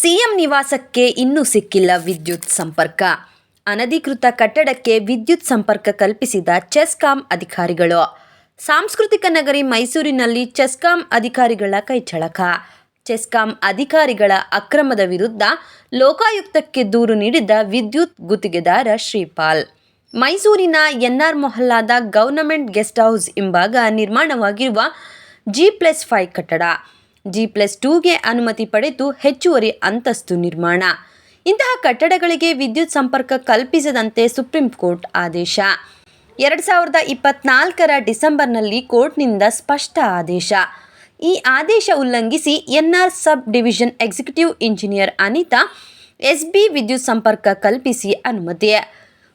CM ನಿವಾಸಕ್ಕೆ ಇನ್ನೂ ಸಿಕ್ಕಿಲ್ಲ ವಿದ್ಯುತ್ ಸಂಪರ್ಕ. ಅನಧಿಕೃತ ಕಟ್ಟಡಕ್ಕೆ ವಿದ್ಯುತ್ ಸಂಪರ್ಕ ಕಲ್ಪಿಸಿದ ಚೆಸ್ಕಾಂ ಅಧಿಕಾರಿಗಳು. ಸಾಂಸ್ಕೃತಿಕ ನಗರಿ ಮೈಸೂರಿನಲ್ಲಿ ಚೆಸ್ಕಾಂ ಅಧಿಕಾರಿಗಳ ಕೈಚಳಕ ಚೆಸ್ಕಾಂ ಅಧಿಕಾರಿಗಳ ಅಕ್ರಮದ ವಿರುದ್ಧ ಲೋಕಾಯುಕ್ತಕ್ಕೆ ದೂರು ನೀಡಿದ ವಿದ್ಯುತ್ ಗುತ್ತಿಗೆದಾರ ಶ್ರೀಪಾಲ್. ಮೈಸೂರಿನ ಎನ್ಆರ್ ಮೊಹಲ್ಲಾದ ಗವರ್ನಮೆಂಟ್ ಗೆಸ್ಟ್ ಹೌಸ್ ಹಿಂಭಾಗ ನಿರ್ಮಾಣವಾಗಿರುವ ಜಿ ಪ್ಲಸ್ ಫೈವ್ ಕಟ್ಟಡ. ಜಿ ಪ್ಲಸ್ ಟೂಗೆ ಅನುಮತಿ ಪಡೆದು ಹೆಚ್ಚುವರಿ ಅಂತಸ್ತು ನಿರ್ಮಾಣ. ಇಂತಹ ಕಟ್ಟಡಗಳಿಗೆ ವಿದ್ಯುತ್ ಸಂಪರ್ಕ ಕಲ್ಪಿಸದಂತೆ ಸುಪ್ರೀಂ ಕೋರ್ಟ್ ಆದೇಶ. ಎರಡು ಸಾವಿರದ ಇಪ್ಪತ್ನಾಲ್ಕರ ಡಿಸೆಂಬರ್ನಲ್ಲಿ ಕೋರ್ಟ್ನಿಂದ ಸ್ಪಷ್ಟ ಆದೇಶ. ಈ ಆದೇಶ ಉಲ್ಲಂಘಿಸಿ N R sub division executive engineer Anita, S B ವಿದ್ಯುತ್ ಸಂಪರ್ಕ ಕಲ್ಪಿಸಿ ಅನುಮತಿ.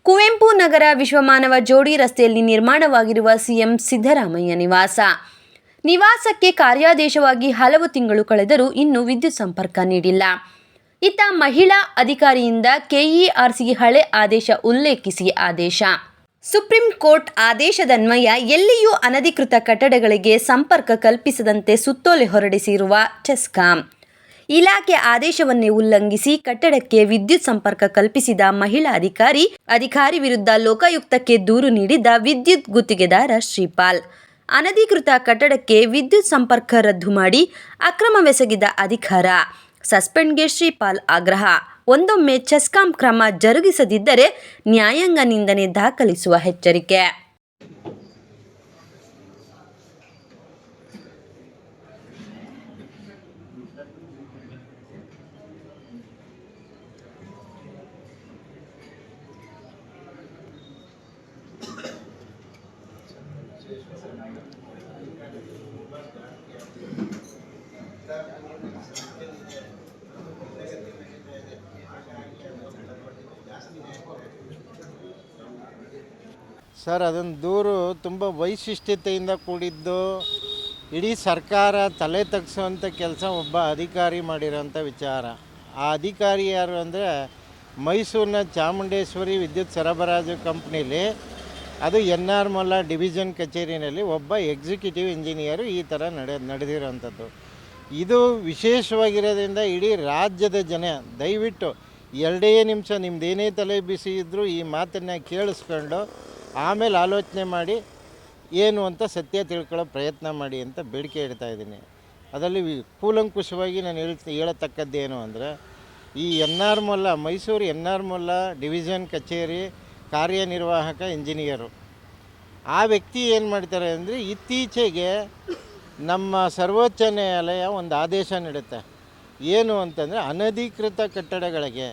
ಕುವೆಂಪು ನಗರ ವಿಶ್ವಮಾನವ ಜೋಡಿ ರಸ್ತೆಯಲ್ಲಿ ನಿರ್ಮಾಣವಾಗಿರುವ ಸಿಎಂ ಸಿದ್ದರಾಮಯ್ಯ ನಿವಾಸ. ನಿವಾಸಕ್ಕೆ ಕಾರ್ಯಾದೇಶವಾಗಿ ಹಲವು ತಿಂಗಳು ಕಳೆದರೂ ಇನ್ನೂ ವಿದ್ಯುತ್ ಸಂಪರ್ಕ ನೀಡಿಲ್ಲ. ಇತ್ತ ಮಹಿಳಾ ಅಧಿಕಾರಿಯಿಂದ ಕೆಇಆರ್ಸಿಗೆ ಹಳೆ ಆದೇಶ ಉಲ್ಲೇಖಿಸಿ ಆದೇಶ. ಸುಪ್ರೀಂ ಕೋರ್ಟ್ ಆದೇಶದನ್ವಯ ಎಲ್ಲಿಯೂ ಅನಧಿಕೃತ ಕಟ್ಟಡಗಳಿಗೆ ಸಂಪರ್ಕ ಕಲ್ಪಿಸದಂತೆ ಸುತ್ತೋಲೆ ಹೊರಡಿಸಿರುವ ಚೆಸ್ಕಾಂ. ಇಲಾಖೆ ಆದೇಶವನ್ನೇ ಉಲ್ಲಂಘಿಸಿ ಕಟ್ಟಡಕ್ಕೆ ವಿದ್ಯುತ್ ಸಂಪರ್ಕ ಕಲ್ಪಿಸಿದ ಮಹಿಳಾ ಅಧಿಕಾರಿ ಅಧಿಕಾರಿ ವಿರುದ್ಧ ಲೋಕಾಯುಕ್ತಕ್ಕೆ ದೂರು ನೀಡಿದ ವಿದ್ಯುತ್ ಗುತ್ತಿಗೆದಾರ ಶ್ರೀಪಾಲ್. ಅನಧಿಕೃತ ಕಟ್ಟಡಕ್ಕೆ ವಿದ್ಯುತ್ ಸಂಪರ್ಕ ರದ್ದು ಮಾಡಿ ಅಕ್ರಮವೆಸಗಿದ ಅಧಿಕಾರ. ಸಸ್ಪೆಂಡ್ಗೆ ಶ್ರೀಪಾಲ್ ಆಗ್ರಹ. ಒಂದೊಮ್ಮೆ ಚೆಸ್ಕಾಂ ಕ್ರಮ ಜರುಗಿಸದಿದ್ದರೆ ನ್ಯಾಯಾಂಗ ನಿಂದನೆ ದಾಖಲಿಸುವ ಎಚ್ಚರಿಕೆ. ಸರ್, ಅದೊಂದು ದೂರು ತುಂಬ ವೈಶಿಷ್ಟ್ಯತೆಯಿಂದ ಕೂಡಿದ್ದು, ಇಡೀ ಸರ್ಕಾರ ತಲೆ ತಗ್ಸುವಂಥ ಕೆಲಸ ಒಬ್ಬ ಅಧಿಕಾರಿ ಮಾಡಿರೋಂಥ ವಿಚಾರ. ಆ ಅಧಿಕಾರಿ ಯಾರು ಅಂದರೆ ಮೈಸೂರಿನ ಚಾಮುಂಡೇಶ್ವರಿ ವಿದ್ಯುತ್ ಸರಬರಾಜು ಕಂಪ್ನೀಲಿ ಅದು ಎನ್ ಆರ್ ಮೊಲ್ಲ ಡಿವಿಷನ್ ಕಚೇರಿನಲ್ಲಿ ಒಬ್ಬ ಎಕ್ಸಿಕ್ಯೂಟಿವ್ ಇಂಜಿನಿಯರು ಈ ಥರ ನಡೆ ನಡೆದಿರೋಂಥದ್ದು. ಇದು ವಿಶೇಷವಾಗಿರೋದ್ರಿಂದ ಇಡೀ ರಾಜ್ಯದ ಜನ, ದಯವಿಟ್ಟು ಎರಡೇ ನಿಮಿಷ ನಿಮ್ಮದೇನೇ ತಲೆ ಬಿಸಿ ಇದ್ದರೂ ಈ ಮಾತನ್ನು ಕೇಳಿಸ್ಕೊಂಡು ಆಮೇಲೆ ಆಲೋಚನೆ ಮಾಡಿ ಏನು ಅಂತ ಸತ್ಯ ತಿಳ್ಕೊಳ್ಳೋ ಪ್ರಯತ್ನ ಮಾಡಿ ಅಂತ ಬೇಡಿಕೆ ಇಡ್ತಾ ಇದ್ದೀನಿ. ಅದರಲ್ಲಿ ಕೂಲಂಕುಷವಾಗಿ ನಾನು ಹೇಳ್ ಹೇಳತಕ್ಕದ್ದೇನು ಅಂದರೆ ಈ N R Mohalla, Mysuru N R Mohalla division ಕಚೇರಿ ಕಾರ್ಯನಿರ್ವಾಹಕ ಇಂಜಿನಿಯರು. ಆ ವ್ಯಕ್ತಿ ಏನು ಮಾಡ್ತಾರೆ ಅಂದರೆ ಇತ್ತೀಚೆಗೆ ನಮ್ಮ ಸರ್ವೋಚ್ಚ ನ್ಯಾಯಾಲಯ ಒಂದು ಆದೇಶ ನೀಡುತ್ತೆ. ಏನು ಅಂತಂದರೆ ಅನಧಿಕೃತ ಕಟ್ಟಡಗಳಿಗೆ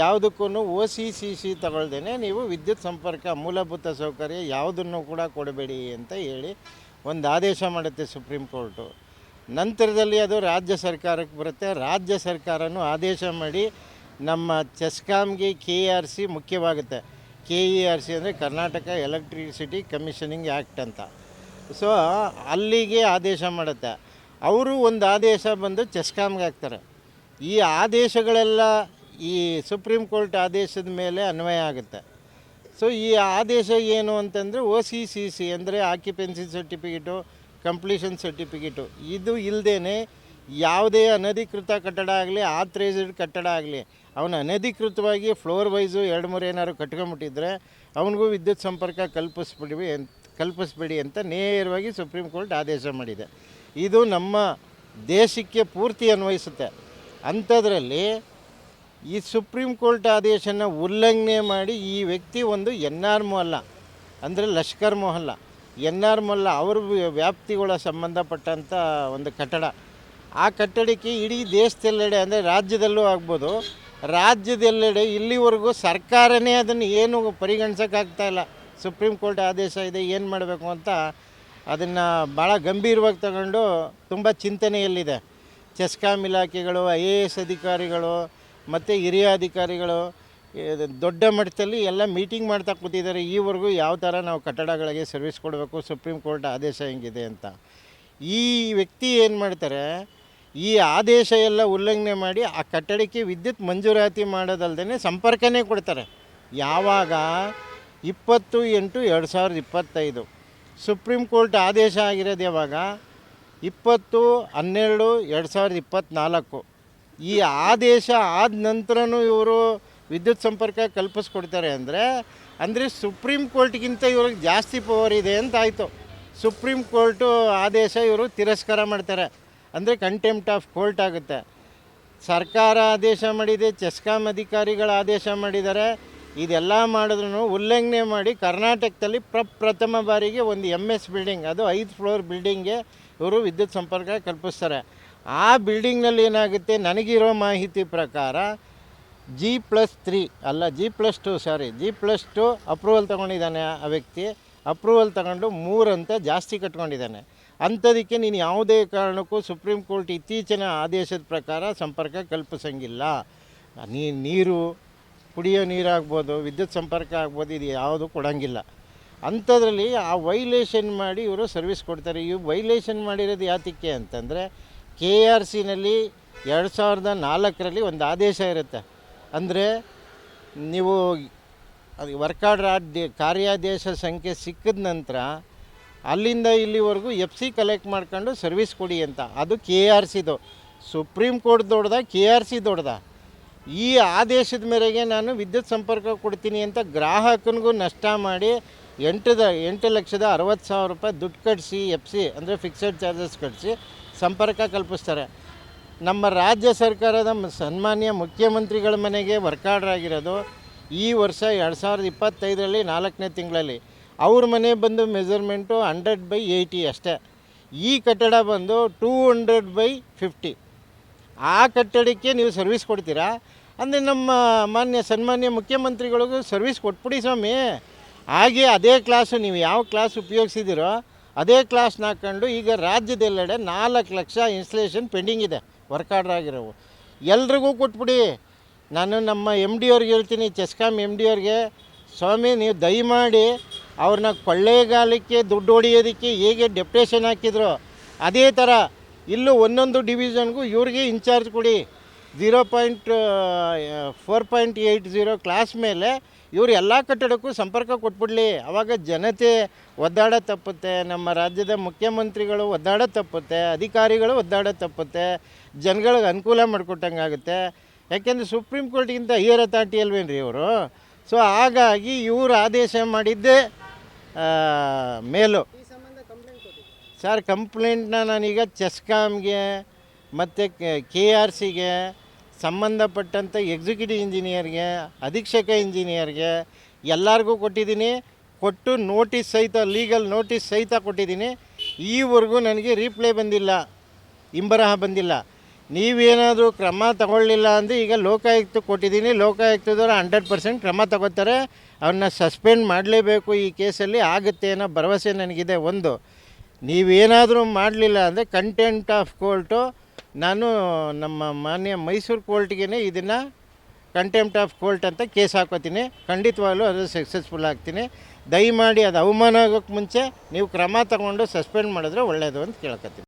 ಯಾವುದಕ್ಕೂ ಒ ಸಿ ಸಿ ಸಿ ತಗೊಳ್ದೇ ನೀವು ವಿದ್ಯುತ್ ಸಂಪರ್ಕ ಮೂಲಭೂತ ಸೌಕರ್ಯ ಯಾವುದನ್ನು ಕೂಡ ಕೊಡಬೇಡಿ ಅಂತ ಹೇಳಿ ಒಂದು ಆದೇಶ ಮಾಡುತ್ತೆ ಸುಪ್ರೀಂ ಕೋರ್ಟು. ನಂತರದಲ್ಲಿ ಅದು ರಾಜ್ಯ ಸರ್ಕಾರಕ್ಕೆ ಬರುತ್ತೆ. ರಾಜ್ಯ ಸರ್ಕಾರನೂ ಆದೇಶ ಮಾಡಿ ನಮ್ಮ ಚೆಸ್ಕಾಮ್ಗೆ ಕೆ ಆರ್ ಸಿ ಮುಖ್ಯವಾಗುತ್ತೆ. ಕೆ ಇ ಆರ್ ಸಿ ಅಂದರೆ ಕರ್ನಾಟಕ ಎಲೆಕ್ಟ್ರಿಸಿಟಿ ಕಮಿಷನಿಂಗ್ ಆ್ಯಕ್ಟ್ ಅಂತ. ಸೊ ಅಲ್ಲಿಗೆ ಆದೇಶ ಮಾಡುತ್ತೆ. ಅವರು ಒಂದು ಆದೇಶ ಬಂದು ಚೆಸ್ಕಾಮ್ಗೆ ಹಾಕ್ತಾರೆ. ಈ ಆದೇಶಗಳೆಲ್ಲ ಈ ಸುಪ್ರೀಂ ಕೋರ್ಟ್ ಆದೇಶದ ಮೇಲೆ ಅನ್ವಯ ಆಗುತ್ತೆ. ಸೊ ಈ ಆದೇಶ ಏನು ಅಂತಂದರೆ ಒ ಸಿ ಸಿ ಸಿ ಅಂದರೆ ಆಕ್ಯುಪೆನ್ಸಿ ಸರ್ಟಿಫಿಕೇಟು, ಕಂಪ್ಲೀಷನ್ ಸರ್ಟಿಫಿಕೇಟು. ಇದು ಇಲ್ಲದೇ ಯಾವುದೇ ಅನಧಿಕೃತ ಕಟ್ಟಡ ಆಗಲಿ ಆಥ್ರೈಸ್ಡ್ ಕಟ್ಟಡ ಆಗಲಿ, ಅವನು ಅನಧಿಕೃತವಾಗಿ ಫ್ಲೋರ್ ವೈಸು ಎರಡು ಮೂರು ಏನಾದ್ರು ಕಟ್ಕೊಂಬಿಟ್ಟಿದ್ರೆ ಅವನಿಗೂ ವಿದ್ಯುತ್ ಸಂಪರ್ಕ ಕಲ್ಪಿಸ್ಬಿಡಿ ಅಂತ ಕಲ್ಪಿಸ್ಬೇಡಿ ಅಂತ ನೇರವಾಗಿ ಸುಪ್ರೀಂ ಕೋರ್ಟ್ ಆದೇಶ ಮಾಡಿದೆ. ಇದು ನಮ್ಮ ದೇಶಕ್ಕೆ ಪೂರ್ತಿ ಅನ್ವಯಿಸುತ್ತೆ. ಅಂಥದ್ರಲ್ಲಿ ಈ ಸುಪ್ರೀಂ ಕೋರ್ಟ್ ಆದೇಶನ ಉಲ್ಲಂಘನೆ ಮಾಡಿ ಈ ವ್ಯಕ್ತಿ ಒಂದು ಎನ್ ಆರ್ ಮೊಹಲ್ಲ, ಅಂದರೆ ಲಷ್ಕರ್ ಮೊಹಲ್ಲ. ಎನ್ ಆರ್ ಮೊಲ್ಲ ಅವ್ರ ವ್ಯಾಪ್ತಿಗಳ ಸಂಬಂಧಪಟ್ಟಂಥ ಒಂದು ಕಟ್ಟಡ. ಆ ಕಟ್ಟಡಕ್ಕೆ ಇಡೀ ದೇಶದೆಲ್ಲೆಡೆ, ಅಂದರೆ ರಾಜ್ಯದಲ್ಲೂ ಆಗ್ಬೋದು, ರಾಜ್ಯದೆಲ್ಲೆಡೆ ಇಲ್ಲಿವರೆಗೂ ಸರ್ಕಾರನೇ ಅದನ್ನು ಏನು ಇಲ್ಲ. ಸುಪ್ರೀಂ ಕೋರ್ಟ್ ಆದೇಶ ಇದೆ, ಏನು ಮಾಡಬೇಕು ಅಂತ ಅದನ್ನು ಭಾಳ ಗಂಭೀರವಾಗಿ ತಗೊಂಡು ತುಂಬ ಚಿಂತನೆಯಲ್ಲಿದೆ. ಚೆಸ್ಕಾಂ ಇಲಾಖೆಗಳು, ಐ ಎ ಎಸ್ ಅಧಿಕಾರಿಗಳು, ಮತ್ತು ಹಿರಿಯ ಅಧಿಕಾರಿಗಳು ದೊಡ್ಡ ಮಟ್ಟದಲ್ಲಿ ಎಲ್ಲ ಮೀಟಿಂಗ್ ಮಾಡ್ತಾ ಕೂತಿದ್ದಾರೆ. ಈವರೆಗೂ ಯಾವ ಥರ ನಾವು ಕಟ್ಟಡಗಳಿಗೆ ಸರ್ವಿಸ್ ಕೊಡಬೇಕು ಸುಪ್ರೀಂ ಕೋರ್ಟ್ ಆದೇಶ ಹೆಂಗಿದೆ ಅಂತ. ಈ ವ್ಯಕ್ತಿ ಏನು ಮಾಡ್ತಾರೆ ಈ ಆದೇಶ ಎಲ್ಲ ಉಲ್ಲಂಘನೆ ಮಾಡಿ ಆ ಕಟ್ಟಡಕ್ಕೆ ವಿದ್ಯುತ್ ಮಂಜೂರಾತಿ ಮಾಡೋದಲ್ಲದೆ ಸಂಪರ್ಕನೇ ಕೊಡ್ತಾರೆ. ಯಾವಾಗ? ಇಪ್ಪತ್ತು ಎಂಟು ಎರಡು ಸಾವಿರದ ಇಪ್ಪತ್ತೈದು. ಸುಪ್ರೀಂ ಕೋರ್ಟ್ ಆದೇಶ ಆಗಿರೋದು ಯಾವಾಗ? ಇಪ್ಪತ್ತು, ಹನ್ನೆರಡು, ಎರಡು ಸಾವಿರದ ಇಪ್ಪತ್ತ್ನಾಲ್ಕು ಈ ಆದೇಶ ಆದ ನಂತರನೂ ಇವರು ವಿದ್ಯುತ್ ಸಂಪರ್ಕ ಕಲ್ಪಿಸ್ಕೊಡ್ತಾರೆ ಅಂದರೆ ಅಂದರೆ ಸುಪ್ರೀಂ ಕೋರ್ಟ್ಗಿಂತ ಇವ್ರಿಗೆ ಜಾಸ್ತಿ ಪವರ್ ಇದೆ ಅಂತ ಆಯಿತು. ಸುಪ್ರೀಂ ಕೋರ್ಟು ಆದೇಶ ಇವರು ತಿರಸ್ಕಾರ ಮಾಡ್ತಾರೆ. ಅಂದರೆ ಕಂಟೆಂಪ್ಟ್ ಆಫ್ ಕೋರ್ಟ್ ಆಗುತ್ತೆ. ಸರ್ಕಾರ ಆದೇಶ ಮಾಡಿದೆ, ಚೆಸ್ಕಾಂ ಅಧಿಕಾರಿಗಳ ಆದೇಶ ಮಾಡಿದ್ದಾರೆ. ಇದೆಲ್ಲ ಮಾಡಿದ್ರು ಉಲ್ಲಂಘನೆ ಮಾಡಿ ಕರ್ನಾಟಕದಲ್ಲಿ ಪ್ರಪ್ರಥಮ ಬಾರಿಗೆ ಒಂದು ಎಂ ಎಸ್ ಬಿಲ್ಡಿಂಗ್ ಅದು ಐದು ಫ್ಲೋರ್ ಬಿಲ್ಡಿಂಗ್ಗೆ ಇವರು ವಿದ್ಯುತ್ ಸಂಪರ್ಕ ಕಲ್ಪಿಸ್ತಾರೆ. ಆ ಬಿಲ್ಡಿಂಗ್ನಲ್ಲಿ ಏನಾಗುತ್ತೆ? ನನಗಿರೋ ಮಾಹಿತಿ ಪ್ರಕಾರ ಜಿ ಪ್ಲಸ್ ತ್ರೀ ಅಲ್ಲ G plus two sorry G plus two approval ತೊಗೊಂಡಿದ್ದಾನೆ ಆ ವ್ಯಕ್ತಿ. ಅಪ್ರೂವಲ್ ತಗೊಂಡು ಮೂರಂತ ಜಾಸ್ತಿ ಕಟ್ಕೊಂಡಿದ್ದಾನೆ. ಅಂಥದಕ್ಕೆ ನೀನು ಯಾವುದೇ ಕಾರಣಕ್ಕೂ ಸುಪ್ರೀಂ ಕೋರ್ಟ್ ಇತ್ತೀಚಿನ ಆದೇಶದ ಪ್ರಕಾರ ಸಂಪರ್ಕ ಕಲ್ಪಿಸಂಗಿಲ್ಲ. ನೀ, ನೀರು ಕುಡಿಯೋ ನೀರಾಗ್ಬೋದು, ವಿದ್ಯುತ್ ಸಂಪರ್ಕ ಆಗ್ಬೋದು, ಇದು ಯಾವುದು ಕೊಡೋಂಗಿಲ್ಲ. ಅಂಥದ್ರಲ್ಲಿ ಆ ವೈಲೇಷನ್ ಮಾಡಿ ಇವರು ಸರ್ವಿಸ್ ಕೊಡ್ತಾರೆ. ಇವು ವೈಲೇಷನ್ ಮಾಡಿರೋದು ಯಾತಕ್ಕೆ ಅಂತಂದರೆ ಕೆ ಆರ್ ಸಿನಲ್ಲಿ ಎರಡು ಸಾವಿರದ ನಾಲ್ಕರಲ್ಲಿ ಒಂದು ಆದೇಶ ಇರುತ್ತೆ. ಅಂದರೆ ನೀವು ಅದು ವರ್ಕಾರ್ಡ್ ಕಾರ್ಯಾದೇಶ ಸಂಖ್ಯೆ ಸಿಕ್ಕಿದ ನಂತರ ಅಲ್ಲಿಂದ ಇಲ್ಲಿವರೆಗೂ ಎಫ್ ಸಿ ಕಲೆಕ್ಟ್ ಮಾಡ್ಕೊಂಡು ಸರ್ವಿಸ್ ಕೊಡಿ ಅಂತ. ಅದು ಕೆ ಆರ್ ಸಿದು ಸುಪ್ರೀಂ ಕೋರ್ಟ್ ದೊಡ್ಡದ? ಕೆ ಆರ್ ಸಿ ದೊಡ್ಡದ? ಈ ಆದೇಶದ ಮೇರೆಗೆ ನಾನು ವಿದ್ಯುತ್ ಸಂಪರ್ಕ ಕೊಡ್ತೀನಿ ಅಂತ ಗ್ರಾಹಕನಿಗೂ ನಷ್ಟ ಮಾಡಿ ಎಂಟದ, ಎಂಟು ಲಕ್ಷದ ಅರವತ್ತು ಸಾವಿರ ರೂಪಾಯಿ ದುಡ್ಡು ಕಟ್ಟಿಸಿ ಎಫ್ ಸಿ ಅಂದರೆ ಫಿಕ್ಸೆಡ್ ಚಾರ್ಜಸ್ ಕಟ್ಟಿಸಿ ಸಂಪರ್ಕ ಕಲ್ಪಿಸ್ತಾರೆ. ನಮ್ಮ ರಾಜ್ಯ ಸರ್ಕಾರದ ಸನ್ಮಾನ್ಯ ಮುಖ್ಯಮಂತ್ರಿಗಳ ಮನೆಗೆ ವರ್ಕ್ ಆಗಿರೋದು ಈ ವರ್ಷ ಎರಡು ಸಾವಿರದ ಇಪ್ಪತ್ತೈದರಲ್ಲಿ ನಾಲ್ಕನೇ ತಿಂಗಳಲ್ಲಿ. ಅವ್ರ ಮನೆ ಬಂದು ಮೆಜರ್ಮೆಂಟು ಹಂಡ್ರೆಡ್ ಬೈ ಏಯ್ಟಿ ಅಷ್ಟೇ. ಈ ಕಟ್ಟಡ ಬಂದು ಟೂ ಹಂಡ್ರೆಡ್ ಬೈ ಫಿಫ್ಟಿ ಆ ಕಟ್ಟಡಕ್ಕೆ ನೀವು ಸರ್ವಿಸ್ ಕೊಡ್ತೀರಾ? ಅಂದರೆ ನಮ್ಮ ಮಾನ್ಯ, ಸನ್ಮಾನ್ಯ ಮುಖ್ಯಮಂತ್ರಿಗಳಿಗೂ ಸರ್ವಿಸ್ ಕೊಟ್ಬಿಡಿ ಸ್ವಾಮಿ. ಹಾಗೆ ಅದೇ ಕ್ಲಾಸು ನೀವು ಯಾವ ಕ್ಲಾಸ್ ಉಪಯೋಗಿಸಿದಿರೋ ಅದೇ ಕ್ಲಾಸ್ನ ಹಾಕ್ಕೊಂಡು ಈಗ ರಾಜ್ಯದೆಲ್ಲೆಡೆ ನಾಲ್ಕು ಲಕ್ಷ ಇನ್ಸ್ಟಲೇಷನ್ ಪೆಂಡಿಂಗ್ ಇದೆ. ವರ್ಕ್ ಆರ್ಡರ್ ಆಗಿರೋವು. ಎಲ್ರಿಗೂ ಕೊಟ್ಬಿಡಿ. ನಾನು ನಮ್ಮ ಎಂ ಡಿ ಅವ್ರಿಗೆ ಹೇಳ್ತೀನಿ ಚೆಸ್ಕಾಮ್ ಎಂ ಡಿ ಅವ್ರಿಗೆ. ಸ್ವಾಮಿ, ನೀವು ದಯಮಾಡಿ ಅವ್ರನ್ನ ಕೊಳ್ಳೇಗಾಲಕ್ಕೆ ದುಡ್ಡು ಹೊಡೆಯೋದಕ್ಕೆ ಹೇಗೆ ಡೆಪ್ಟೇಷನ್ ಹಾಕಿದ್ರು ಅದೇ ಥರ ಇಲ್ಲೂ ಒಂದೊಂದು ಡಿವಿಷನ್ಗೂ ಇವ್ರಿಗೆ ಇನ್ಚಾರ್ಜ್ ಕೊಡಿ. Zero point four point eight zero clause ಮೇಲೆ ಇವರು ಎಲ್ಲ ಕಟ್ಟಡಕ್ಕೂ ಸಂಪರ್ಕ ಕೊಟ್ಬಿಡಲಿ. ಆವಾಗ ಜನತೆ ಒದ್ದಾಡ ತಪ್ಪುತ್ತೆ, ನಮ್ಮ ರಾಜ್ಯದ ಮುಖ್ಯಮಂತ್ರಿಗಳು ಒದ್ದಾಡ ತಪ್ಪುತ್ತೆ, ಅಧಿಕಾರಿಗಳು ಒದ್ದಾಡ ತಪ್ಪುತ್ತೆ, ಜನಗಳಿಗೆ ಅನುಕೂಲ ಮಾಡಿಕೊಟ್ಟಂಗೆ ಆಗುತ್ತೆ. ಯಾಕೆಂದರೆ ಸುಪ್ರೀಂ ಕೋರ್ಟ್ಗಿಂತ ಹೈಯರ್ ಅಥಾರಿಟಿ ಅಲ್ವೇನ್ರಿ ಇವರು? ಸೊ ಹಾಗಾಗಿ ಇವರು ಆದೇಶ ಮಾಡಿದ್ದೇ ಮೇಲು. ಸರ್ ಕಂಪ್ಲೇಂಟ್ನ ನಾನೀಗ ಚೆಸ್ಕಾಮ್ಗೆ ಮತ್ತು ಕೆ ಆರ್ ಸಿಗೆ ಸಂಬಂಧಪಟ್ಟಂಥ ಎಕ್ಸಿಕ್ಯೂಟಿವ್ ಇಂಜಿನಿಯರ್ಗೆ ಅಧೀಕ್ಷಕ ಇಂಜಿನಿಯರ್ಗೆ ಎಲ್ಲರಿಗೂ ಕೊಟ್ಟಿದ್ದೀನಿ. ಕೊಟ್ಟು ನೋಟಿಸ್ ಸಹಿತ ಲೀಗಲ್ ನೋಟಿಸ್ ಸಹಿತ ಕೊಟ್ಟಿದ್ದೀನಿ. ಈವರೆಗೂ ನನಗೆ ರೀಪ್ಲೈ ಬಂದಿಲ್ಲ. ಇಂಬರಹ ಬಂದಿಲ್ಲ. ನೀವೇನಾದರೂ ಕ್ರಮ ತಗೊಳ್ಳಿಲ್ಲ ಅಂದರೆ ಈಗ ಲೋಕಾಯುಕ್ತ ಕೊಟ್ಟಿದ್ದೀನಿ. ಲೋಕಾಯುಕ್ತದವರು ಹಂಡ್ರೆಡ್ ಪರ್ಸೆಂಟ್ ಕ್ರಮ ತಗೋತಾರೆ ಅವ್ರನ್ನ ಸಸ್ಪೆಂಡ್ ಮಾಡಲೇಬೇಕು ಈ ಕೇಸಲ್ಲಿ. ಆಗುತ್ತೆ ಅನ್ನೋ ಭರವಸೆ ನನಗಿದೆ. ಒಂದು, ನೀವೇನಾದರೂ ಮಾಡಲಿಲ್ಲ ಅಂದರೆ ಕಂಟೆಂಟ್ ಆಫ್ ಕೋರ್ಟು. ನಾನು ನಮ್ಮ ಮಾನ್ಯ ಮೈಸೂರು ಕೋರ್ಟ್ಗೆ ಇದನ್ನು ಕಂಟೆಂಪ್ಟ್ ಆಫ್ ಕೋರ್ಟ್ ಅಂತ ಕೇಸ್ ಹಾಕೋತೀನಿ. ಖಂಡಿತವಾಗ್ಲೂ ಅದು ಸಕ್ಸಸ್ಫುಲ್ ಆಗ್ತೀನಿ. ದಯಮಾಡಿ ಅದು ಅವಮಾನ ಆಗೋಕ್ಕೆ ಮುಂಚೆ ನೀವು ಕ್ರಮ ತಗೊಂಡು ಸಸ್ಪೆಂಡ್ ಮಾಡಿದ್ರೆ ಒಳ್ಳೆಯದು ಅಂತ ಕೇಳ್ಕೊತೀನಿ.